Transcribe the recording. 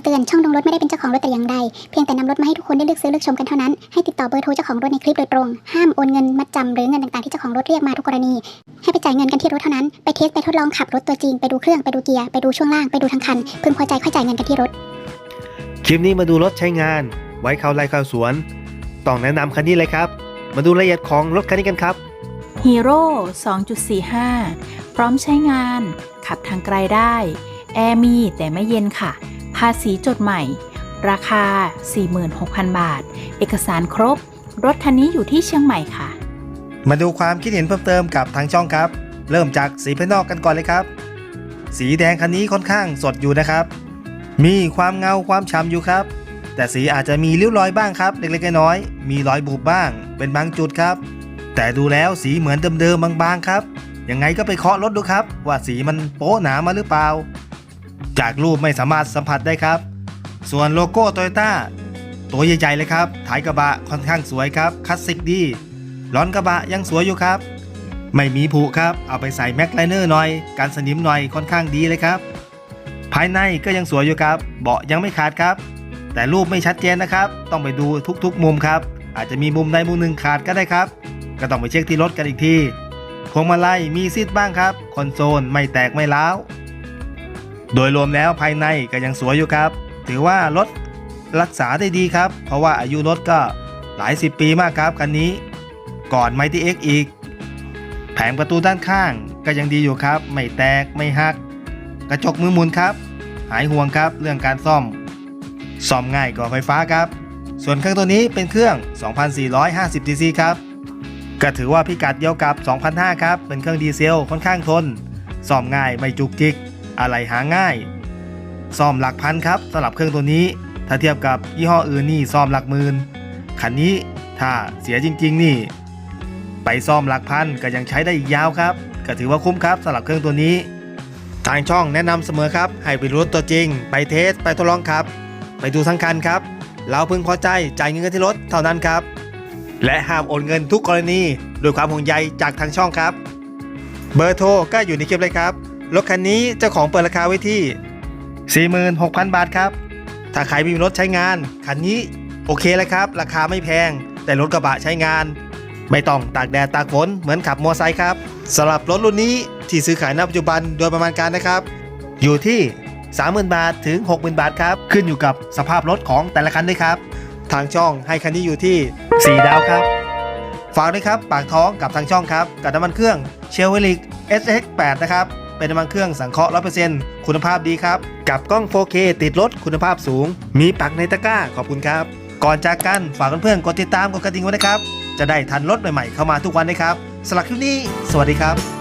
ำเตือน ช่องลงรถไม่ได้เป็นเจ้าของรถแต่อย่างใด เพียงแต่นำรถมาให้ทุกคนได้เลือกซื้อเลือกชมกันเท่านั้น ให้ติดต่อเบอร์โทรเจ้าของรถในคลิปโดยตรง ห้ามโอนเงินมัดจำหรือเงินต่างๆที่เจ้าของรถเรียกมาทุกกรณี ให้ไปจ่ายเงินกันที่รถเท่านั้น ไปเทสไปทดลองขับรถตัวจริง ไปดูเครื่องไปดูเกียร์ ไปดูช่วงล่าง ไปดูทั้งคัน พึงพอใจค่อยจ่ายเงินกันที่รถ คลิปนี้มาดูรถใช้งาน ไว้เข้าไร่เข้าสวน ต้องแนะนำคันนี้เลยครับ มาดูรายละเอียดของรถคันนี้กันครับฮีโร่2.45 พร้อมใช้งาน ขับทางไกลได้ แอร์มีแต่ไม่เย็นค่ะ ภาษีจดใหม่ ราคา 46,000 บาท เอกสารครบ รถคันนี้อยู่ที่เชียงใหม่ค่ะ มาดูความคิดเห็นเพิ่มเติมกับทางช่องครับ เริ่มจากสีภายนอกกันก่อนเลยครับ สีแดงคันนี้ค่อนข้างสดอยู่นะครับ มีความเงาความฉ่ำอยู่ครับ แต่สีอาจจะมีริ้วรอยบ้างครับเล็กๆน้อยๆมีรอยบุบบ้าง เป็นบางจุดครับ แต่ดูแล้วสีเหมือนเดิมๆบางๆครับยังไงก็ไปเคาะรถดูครับ ว่าสีมันโป๊ะหนามาหรือเปล่า จากรูปไม่สามารถสัมผัสได้ครับ ส่วนโลโก้โตโยต้าตัวใหญ่ๆเลยครับท้ายกระบะค่อนข้างสวยครับคลาสสิกดีล้อนกระบะยังสวยอยู่ครับ ไม่มีผุครับเอาไปใส่แม็กไลเนอร์หน่อยการสนิมหน่อยค่อนข้างดีเลยครับ ภายในก็ยังสวยอยู่ครับ เบาะยังไม่ขาดครับ แต่รูปไม่ชัดเจนนะครับ ต้องไปดูทุกๆ มุมครับ อาจจะมีมุมใดมุมหนึ่งขาดก็ได้ครับ ก็ต้องไปเช็คที่รถกันอีกทีพวงมาลัยมีซีดบ้างครับ คอนโซลไม่แตกไม่ร้าว โดยรวมแล้วภายในก็ยังสวยอยู่ครับ ถือว่ารถรักษาได้ดีครับ เพราะว่าอายุรถก็หลายสิบปีมากครับคันนี้ ก่อนไมตี้เอ็กอีก แผงประตูด้านข้างก็ยังดีอยู่ครับ ไม่แตกไม่หัก กระจกมือหมุนครับ หายห่วงครับเรื่องการซ่อม ซ่อมง่ายกว่าไฟฟ้าครับ ส่วนเครื่องตัวนี้เป็นเครื่อง 2,450 cc ครับก็ถือว่าพิกัดเดียวกับ 2,500 ครับ เป็นเครื่องดีเซลค่อนข้างทน ซ่อมง่ายไม่จุกจิก อะไรหาง่าย ซ่อมหลักพันครับสำหรับเครื่องตัวนี้ ถ้าเทียบกับยี่ห้ออื่นนี่ซ่อมหลักหมื่นคันนี้ถ้าเสียจริง ๆ นี่ ไปซ่อมหลักพันก็ยังใช้ได้อีกยาวครับ ก็ถือว่าคุ้มครับสำหรับเครื่องตัวนี้ ทางช่องแนะนำเสมอครับ ให้ไปรู้ตัวจริง ไปเทสไปทดลองครับ ไปดูทั้งคันครับ เราพึงพอใจจ่ายเงินกันที่รถเท่านั้นครับ และห้ามโอนเงินทุกกรณีด้วยความห่วงใยจากทางช่องครับ เบอร์โทรก็อยู่ในคลิปเลยครับ รถคันนี้เจ้าของเปิดราคาไว้ที่ 46,000 บาทครับ ถ้าใครมีรถใช้งาน คันนี้โอเคเลยครับ ราคาไม่แพง แต่รถกระบะใช้งาน ไม่ต้องตากแดดตากฝนเหมือนขับมอเตอร์ไซค์ครับสำหรับรถรุ่นนี้ที่ซื้อขายณปัจจุบันโดยประมาณการนะครับ อยู่ที่ 30,000 บาทถึง 60,000 บาทครับ ขึ้นอยู่กับสภาพรถของแต่ละคันด้วยครับ ทางช่องให้คันนี้อยู่ที่ 4 ดาวครับฝากด้วยครับ ปากท้องกับทางช่องครับ กับน้ำมันเครื่องเชลเวลิก SX8 นะครับ เป็นน้ำมันเครื่องสังเคราะห์100%คุณภาพดีครับ กับกล้อง 4K ติดรถคุณภาพสูง มีปักในตะกร้า ขอบคุณครับ ก่อนจากกันฝากเพื่อนๆกดติดตามกดกระดิ่งไว้นะครับ จะได้ทันรถใหม่ๆเข้ามาทุกวันนะครับสำหรับคลิปนี้ สวัสดีครับ